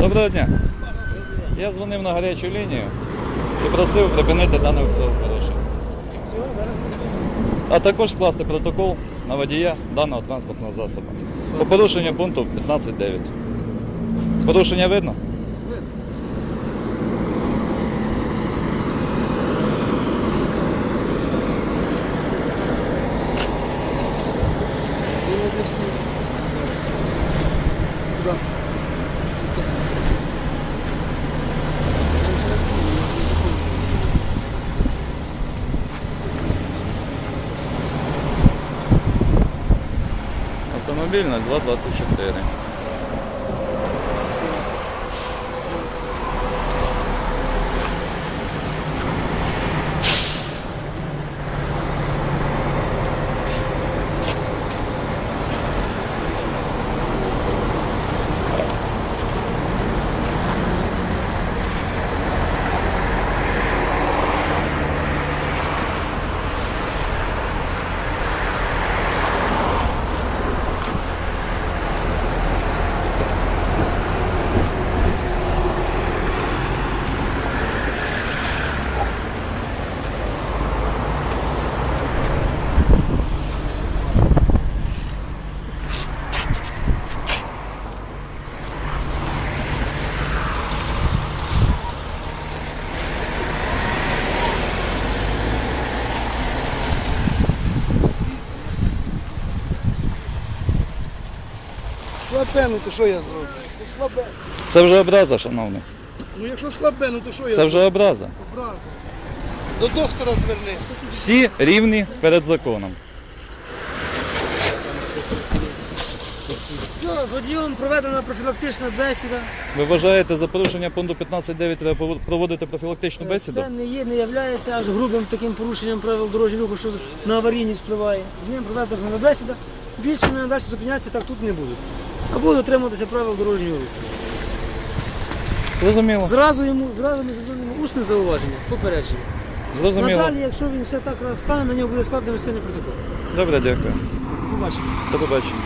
Доброго дня. Я дзвонив на гарячу лінію і просив припинити дане правопорушення. А також скласти протокол на водія даного транспортного засобу. По порушенню пункту 15.9. Порушення видно? Куда? Автомобіль 0224. Слабе, ну то що я зроблю? Ну, слабе. Це вже образа, шановний. Ну якщо слабе, ну то що я Це вже образа. Образа. До доктора звернись. Всі рівні перед законом. Все, з водієм проведена профілактична бесіда. Ви вважаєте за порушення пункту 15.9 треба пов- проводити профілактичну бесіду? Це не є, не являється аж грубим таким порушенням правил дорожнього руху, що на аварійність впливає. З ним проведена бесіда. Більше мене далі зупинятися так тут не будуть. А будуть дотримуватися правил дорожнього руху. Зрозуміло. Зразу йому, зразу ми зробимо усне зауваження, попередження. Зрозуміло. Надалі, якщо він ще так раз стане, на нього буде складено стане протокол. Добре, дякую. Побачимо. До побачення.